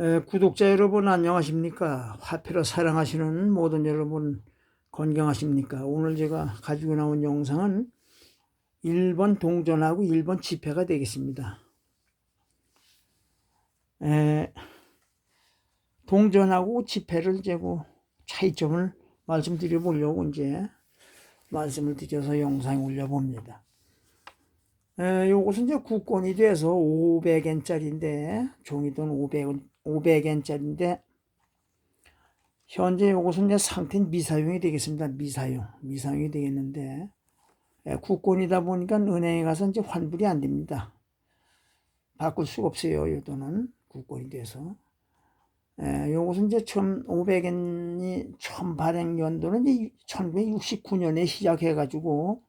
에, 구독자 여러분 안녕하십니까? 화폐로 사랑하시는 모든 여러분 건강하십니까? 오늘 제가 가지고 나온 영상은 1번 동전하고 1번 지폐가 되겠습니다. 에, 동전하고 지폐를 재고 차이점을 말씀드려 보려고 이제 말씀을 드려서 영상에 올려봅니다. 에, 요것은 이제 국권이 돼서 500엔짜리인데 종이돈 500원 500엔짜리인데 현재 요것은 이제 상태는 미사용이 되겠습니다. 미사용 미사용이 되겠는데 에, 국권이다 보니까 은행에 가서 이제 환불이 안 됩니다. 바꿀 수가 없어요. 요 돈은 국권이 돼서 에, 요것은 이제 처음 500엔이 처음 발행 연도는 이제 1969년에 시작해가지고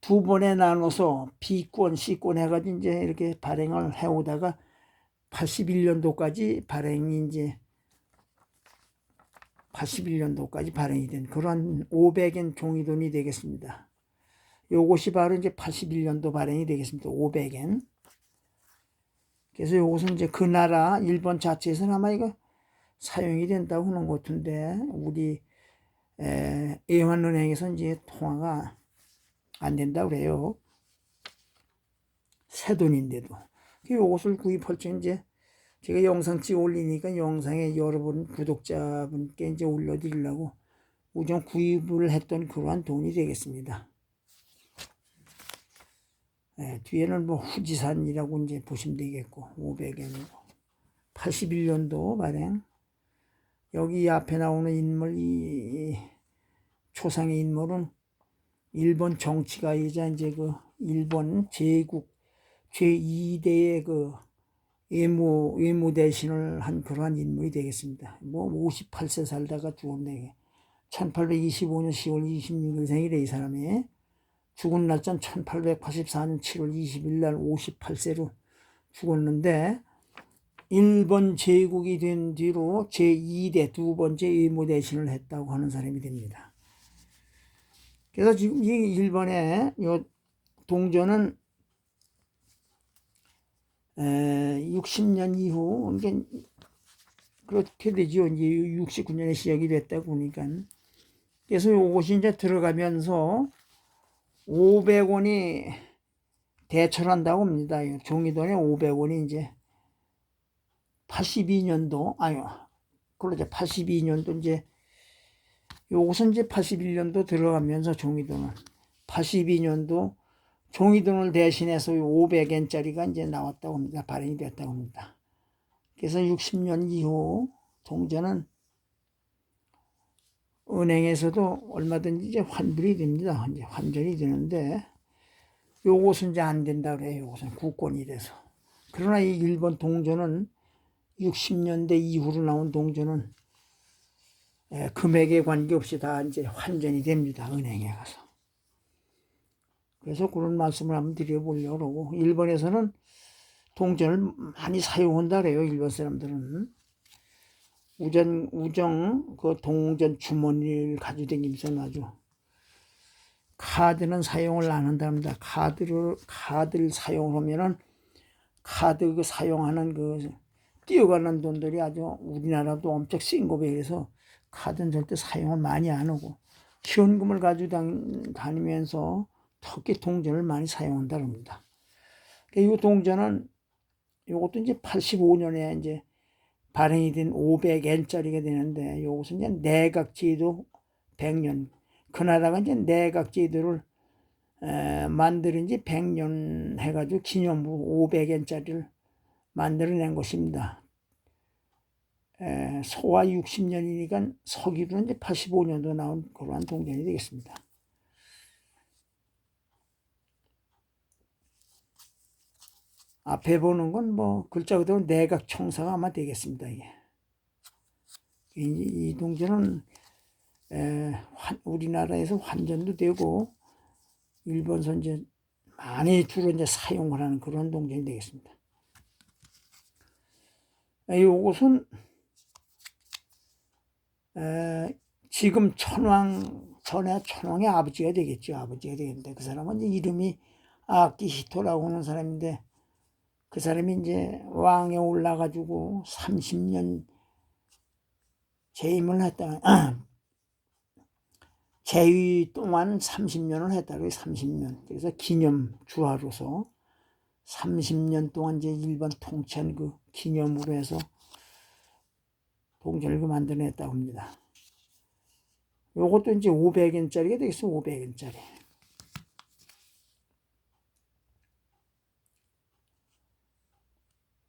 두 번에 나눠서 B권, C권 해가지고 이제 이렇게 발행을 해오다가 81년도까지 발행이 이제 81년도까지 발행이 된 그런 500엔 종이돈이 되겠습니다. 요것이 바로 이제 81년도 발행이 되겠습니다. 500엔. 그래서 요것은 이제 그 나라 일본 자체에서는 아마 이거 사용이 된다고 하는 것 같은데 우리 애환은행에서 이제 통화가 안 된다고 그래요. 새 돈인데도. 요것을 구입할 때 이제 제가 영상 찍어 올리니까 영상에 여러분 구독자분께 이제 올려드리려고 우선 구입을 했던 그러한 돈이 되겠습니다. 네, 뒤에는 뭐 후지산이라고 이제 보시면 되겠고 500엔이고 81년도 발행 여기 앞에 나오는 인물 이 초상의 인물은 일본 정치가이자 이제 그 일본 제국 제2대의 그 외무, 외무 대신을 한 그러한 인물이 되겠습니다. 뭐 58세 살다가 죽었네. 1825년 10월 26일 생일에 이 사람이 죽은 날짜는 1884년 7월 20일 날 58세로 죽었는데 일본 제국이 된 뒤로 제2대 두 번째 외무 대신을 했다고 하는 사람이 됩니다. 그래서 지금 이 일본의 요 동전은 60년 이후 이게 그렇게 되죠. 이제 69년에 시작이 됐다 보니까 그래서 요것이 이제 들어가면서 500원이 대처한다고 합니다. 종이돈에 500원이 이제 82년도 아유 그러죠 82년도 이제 요것은 이제 81년도 들어가면서 종이돈은 82년도 종이돈을 대신해서 500엔짜리가 이제 나왔다고 합니다. 발행이 됐다고 합니다. 그래서 60년 이후 동전은 은행에서도 얼마든지 이제 환불이 됩니다. 이제 환전이 되는데 요것은 이제 안 된다 그래요. 요것은 국권이 돼서. 그러나 이 일본 동전은 60년대 이후로 나온 동전은 예, 금액에 관계없이 다 이제 환전이 됩니다. 은행에 가서. 그래서 그런 말씀을 한번 드려보려고 그러고 일본에서는 동전을 많이 사용한다 그래요. 일본 사람들은. 우전, 우정, 그 동전 주머니를 가지고 다니면서 아주 카드는 사용을 안 한답니다. 카드를, 카드를 사용하면은 카드 그 사용하는 그 뛰어가는 돈들이 아주 우리나라도 엄청 비해서 카드는 절대 사용을 많이 안 하고 현금을 가지고 다니면서 특히 동전을 많이 사용한다고 합니다. 이 동전은 이것도 이제 85년에 이제 발행이 된 500엔짜리가 되는데 이것은 이제 내각제도 100년 그 나라가 이제 내각제도를 만들은 지 100년 해가지고 기념부 500엔짜리를 만들어낸 것입니다. 에, 소와 60년이니까 서기로 이제 85년도 나온 그러한 동전이 되겠습니다. 앞에 보는 건 뭐 글자 그대로 내각 청사가 아마 되겠습니다. 이게. 이, 이 동전은 에, 환, 우리나라에서 환전도 되고 일본서 이제 많이 주로 이제 사용을 하는 그런 동전이 되겠습니다. 이것은 에, 지금 천왕 전에 천왕의 아버지가 되겠죠. 아버지가 되겠는데 그 사람은 이름이 아키 히토라고 하는 사람인데 그 사람이 이제 왕에 올라가지고 30년 재임을 했다. 재위 동안 30년을 했다. 그 30년. 그래서 기념 주화로서 30년 동안 이제 일본 통치한 그 기념으로 해서 동전을 그 만들어냈다고 합니다. 요것도 이제 500엔짜리가 되겠어, 500엔짜리.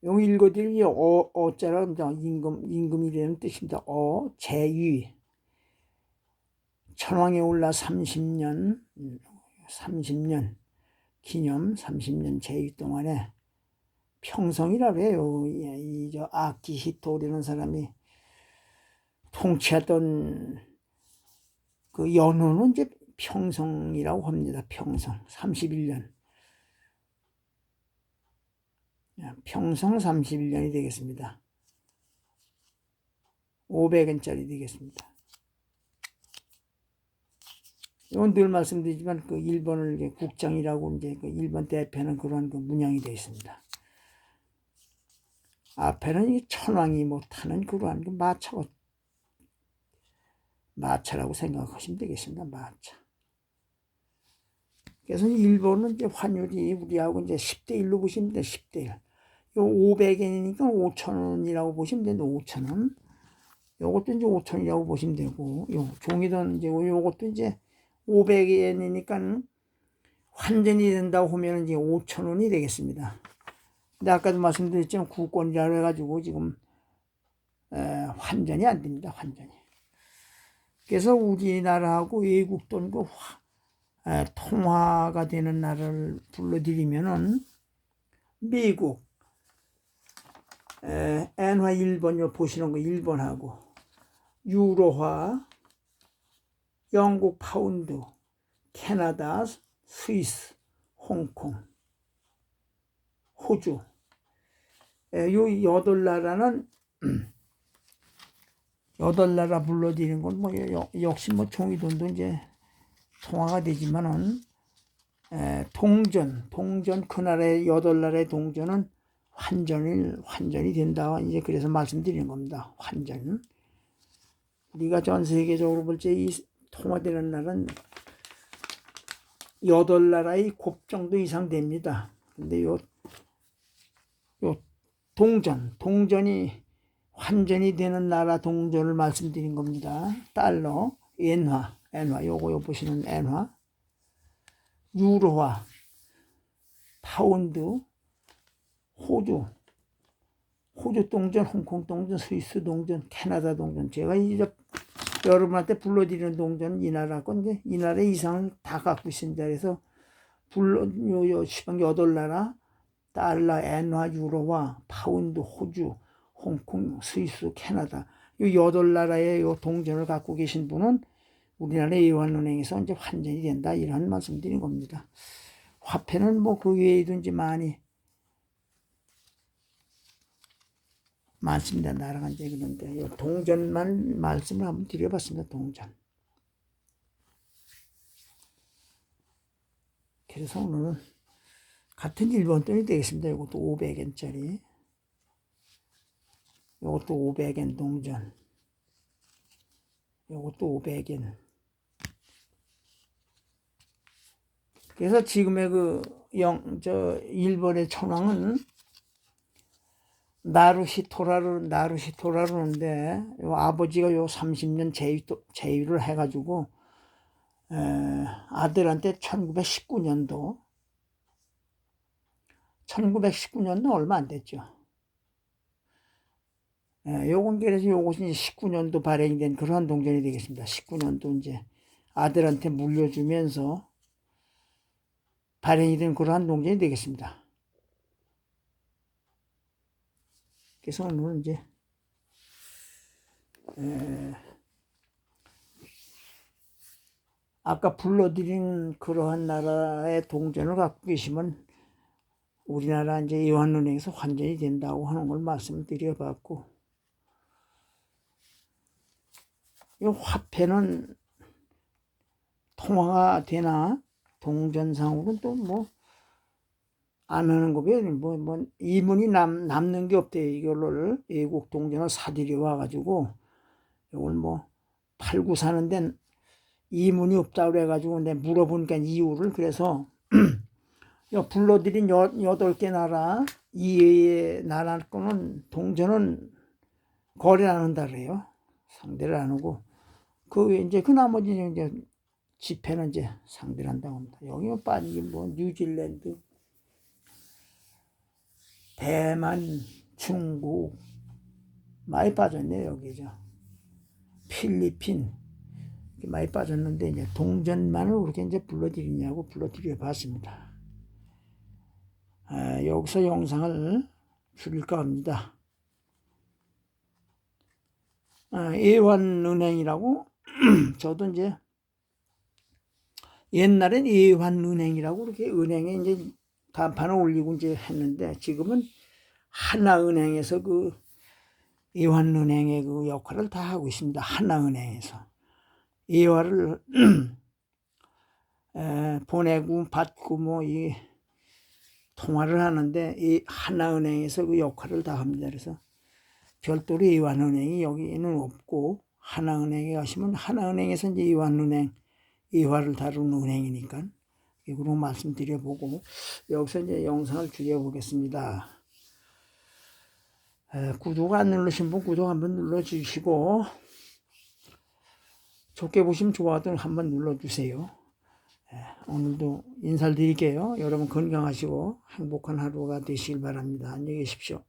요 읽어드릴 어, 어자라는 임금, 임금이라는 뜻입니다. 어, 제위. 천왕에 올라 30년, 30년, 기념 30년 제위 동안에 평성이라고 해요. 이, 저 아키 히토라는 사람이 통치하던 그 연호는 이제 평성이라고 합니다. 평성. 31년. 평성 31년이 되겠습니다. 500원짜리 되겠습니다. 이건 늘 말씀드리지만 그 일본을 국장이라고 이제 그 일본 대표는 그런 그 문양이 되어 있습니다. 앞에는 이 천왕이 못하는 그러한 그 마차고 마차라고 생각하시면 되겠습니다. 마차. 그래서 일본은 이제 환율이 우리하고 이제 10대 1로 보시면 돼. 10대 1. 요 500엔이니까 5천원이라고 보시면 되는데 5천원. 요것도 이제 5천이라고 보시면 되고 요 종이돈 이제 요것도 이제 500엔이니까 환전이 된다고 하면 이제 5천원이 되겠습니다. 근데 아까도 말씀드렸지만 국권이라고 해가지고 지금 에, 환전이 안 됩니다. 환전이. 그래서 우리나라하고 외국 돈그 에, 통화가 되는 나라를 불러드리면은 미국, 에, 엔화 일본요 보시는 거 일본하고 유로화, 영국 파운드, 캐나다, 스위스, 홍콩, 호주. 에, 요 여덟 나라는 여덟 나라 불러드리는 건 뭐 역시 뭐 종이돈도 이제 통화가 되지만은 에, 동전, 동전 그 나라의 여덟 나라의 동전은 환전이 환전이 된다. 이제 그래서 말씀드리는 겁니다. 환전. 우리가 전 세계적으로 볼 때 이 통화되는 나라는 여덟 나라의 곱 정도 이상 됩니다. 근데 요, 요 동전, 동전이 환전이 되는 나라 동전을 말씀드린 겁니다. 달러, 엔화, 엔화, 요거 요 보시는 엔화, 유로화, 파운드, 호주, 호주 동전, 홍콩 동전, 스위스 동전, 캐나다 동전. 제가 이제 여러분한테 불러드리는 동전은 이 나라 건데 이 나라 이상을 다 갖고 있습니다. 그래서 불러 요, 요 시방 여덟 나라 달러, 엔화, 유로화, 파운드, 호주, 홍콩, 스위스, 캐나다 이 여덟 나라의 요 동전을 갖고 계신 분은 우리나라 예원은행에서 이제 환전이 된다 이런 말씀드린 겁니다. 화폐는 뭐그 이제 많이 많습니다. 나라가 이제 그런데 요 동전만 말씀을 한번 드려봤습니다. 동전. 그래서 오늘은 같은 일본 돈이 되겠습니다. 이것도 500엔짜리. 이것도 500엔 동전. 이것도 500엔. 그래서 지금의 그 영, 저, 일본의 천황은 나루시토라를, 나루시토라르는데, 요 아버지가 요 30년 제위, 제위를 해가지고, 에, 아들한테 1919년도, 1919년도 얼마 안 됐죠. 예, 요건 그래서 요것이 이제 19년도 발행이 된 그러한 동전이 되겠습니다. 19년도 이제 아들한테 물려주면서 발행이 된 그러한 동전이 되겠습니다. 오늘은 이제. 에, 아까 불러드린 그러한 나라의 동전을 갖고 계시면 우리나라 이제 이완은행에서 환전이 된다고 하는 걸 말씀드려봤고 이 화폐는 통화가 되나? 동전상으로는 또뭐 안 하는 거에 뭐, 뭐, 이문이 남, 남는 게 없대요. 이걸로 애국 동전을 사들여 와가지고, 이걸 뭐, 팔고 사는데 이문이 없다 그래가지고 내가 물어보니까 이유를 그래서 여 불러들인 여, 여덟 개 나라 이외의 나라 거는 동전은 거래 안 한다 그래요. 상대를 안 하고 그 외에 이제 그 나머지 이제 집회는 이제 상대를 한다고 합니다. 여기만 빠지긴 뭐 뉴질랜드, 대만, 중국 많이 빠졌네요 여기죠. 필리핀 이렇게 많이 빠졌는데 이제 동전만을 그렇게 이제 불러드리냐고 불러드려 봤습니다. 아, 여기서 영상을 줄일까 합니다. 아, 예환은행이라고 저도 이제 옛날엔 예환은행이라고 그렇게 은행에 이제 간판을 올리고 이제 했는데 지금은 하나은행에서 그 예환은행의 그 역할을 다 하고 있습니다. 하나은행에서 예화를 에, 보내고 받고 뭐 이 통화를 하는데 이 하나은행에서 그 역할을 다 합니다. 그래서 별도로 예환은행이 여기는 없고 하나은행에 가시면 하나은행에서 이제 예환은행 예화를 다루는 은행이니까 이거로 말씀드려보고 여기서 이제 영상을 줄여보겠습니다. 에, 구독 안 누르신 분 구독 한번 눌러주시고 좋게 보시면 좋아도 한번 눌러주세요. 에, 오늘도 인사를 드릴게요. 여러분 건강하시고 행복한 하루가 되시길 바랍니다. 안녕히 계십시오.